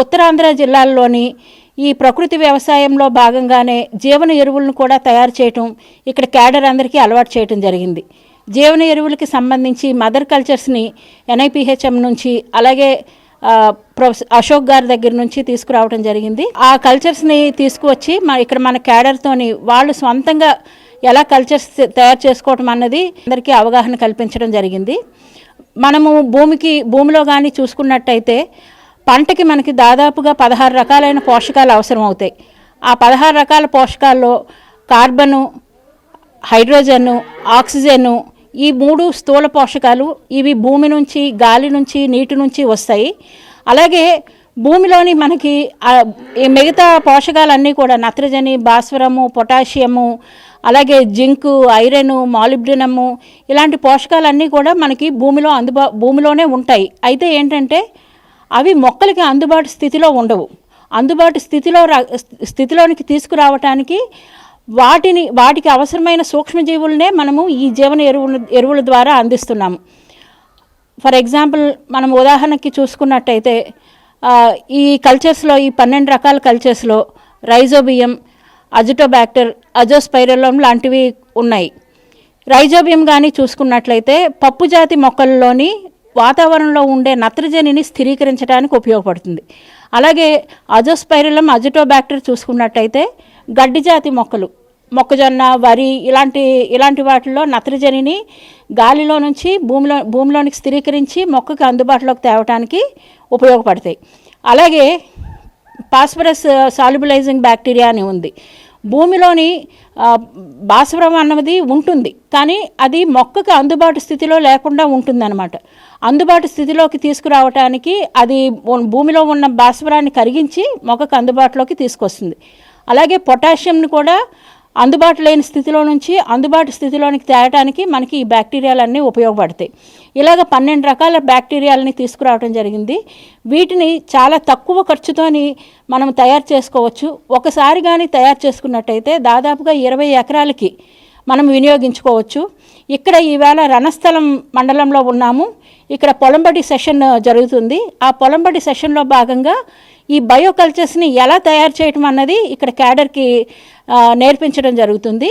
ఉత్తరాంధ్ర జిల్లాల్లోని ఈ ప్రకృతి వ్యవసాయంలో భాగంగానే జీవన ఎరువులను కూడా తయారు చేయటం ఇక్కడ క్యాడర్ అందరికీ అలవాటు చేయటం జరిగింది. జీవన ఎరువులకి సంబంధించి మదర్ కల్చర్స్ని ఎన్ఐపిహెచ్ఎం నుంచి అలాగే ప్రొఫెసర్ అశోక్ గారి దగ్గర నుంచి తీసుకురావడం జరిగింది. ఆ కల్చర్స్ని తీసుకువచ్చి మా ఇక్కడ మన క్యాడర్తోని వాళ్ళు సొంతంగా ఎలా కల్చర్స్ తయారు చేసుకోవటం అన్నది అందరికీ అవగాహన కల్పించడం జరిగింది. మనము భూమికి భూమిలో కానీ చూసుకున్నట్టయితే పంటకి మనకి దాదాపుగా పదహారు రకాలైన పోషకాలు అవసరం అవుతాయి ఆ పదహారు రకాల పోషకాల్లో కార్బను హైడ్రోజను ఆక్సిజను ఈ మూడు స్థూల పోషకాలు ఇవి భూమి నుంచి గాలి నుంచి నీటి నుంచి వస్తాయి. అలాగే భూమిలోని మనకి ఈ మిగతా పోషకాలన్నీ కూడా నత్రజని భాస్వరము పొటాషియము అలాగే జింకు ఐరన్ మాలిబ్డినము ఇలాంటి పోషకాలన్నీ కూడా మనకి భూమిలో అందుబా భూమిలోనే ఉంటాయి. అయితే ఏంటంటే అవి మొక్కలకి అందుబాటు స్థితిలో ఉండవు. అందుబాటు స్థితిలో రా- స్థితిలోనికి తీసుకురావటానికి వాటిని వాటికి అవసరమైన సూక్ష్మజీవులనే మనము ఈ జీవన ఎరువుల ఎరువుల ద్వారా అందిస్తున్నాము. ఫర్ ఎగ్జాంపుల్ మనం ఉదాహరణకి చూసుకున్నట్టయితే ఈ కల్చర్స్లో ఈ పన్నెండు రకాల కల్చర్స్లో రైజోబియం అజిటోబ్యాక్టర్ అజోస్పైరలం లాంటివి ఉన్నాయి. రైజోబియం కానీ చూసుకున్నట్లయితే పప్పు జాతి మొక్కల్లోని వాతావరణంలో ఉండే నత్రజనిని స్థిరీకరించడానికి ఉపయోగపడుతుంది. అలాగే అజోస్పైరలం అజిటోబ్యాక్టర్ చూసుకున్నట్టయితే గడ్డి జాతి మొక్కలు మొక్కజొన్న వరి ఇలాంటి ఇలాంటి వాటిల్లో నత్రజనిని గాలిలో నుంచి భూమిలో భూమిలోనికి స్థిరీకరించి మొక్కకి అందుబాటులోకి తేవటానికి ఉపయోగపడతాయి. అలాగే పాస్పరస్ సాల్యుబలైజింగ్ బ్యాక్టీరియా అని ఉంది. భూమిలోని బాసవరం భాస్వరం అన్నది ఉంటుంది. కానీ అది మొక్కకు అందుబాటు స్థితిలో లేకుండా ఉంటుందన్నమాట. అందుబాటు స్థితిలోకి తీసుకురావటానికి అది భూమిలో ఉన్న భాస్వరాన్ని కరిగించి మొక్కకు అందుబాటులోకి తీసుకొస్తుంది. అలాగే పొటాషియంని కూడా అందుబాటు లేని స్థితిలో నుంచి అందుబాటు స్థితిలోనికి తేయటానికి మనకి ఈ బ్యాక్టీరియాలన్నీ ఉపయోగపడతాయి. ఇలాగ పన్నెండు రకాల బ్యాక్టీరియాలని తీసుకురావడం జరిగింది. వీటిని చాలా తక్కువ ఖర్చుతోని మనం తయారు చేసుకోవచ్చు. ఒకసారి కానీ తయారు చేసుకున్నట్టయితే దాదాపుగా ఇరవై ఎకరాలకి మనం వినియోగించుకోవచ్చు. ఇక్కడ ఈవేళ రణస్థలం మండలంలో ఉన్నాము. ఇక్కడ పొలంబడి సెషన్ జరుగుతుంది. ఆ పొలంబడి సెషన్లో భాగంగా ఈ బయోకల్చర్స్ని ఎలా తయారు చేయటం అన్నది ఇక్కడ క్యాడర్కి నేర్పించడం జరుగుతుంది.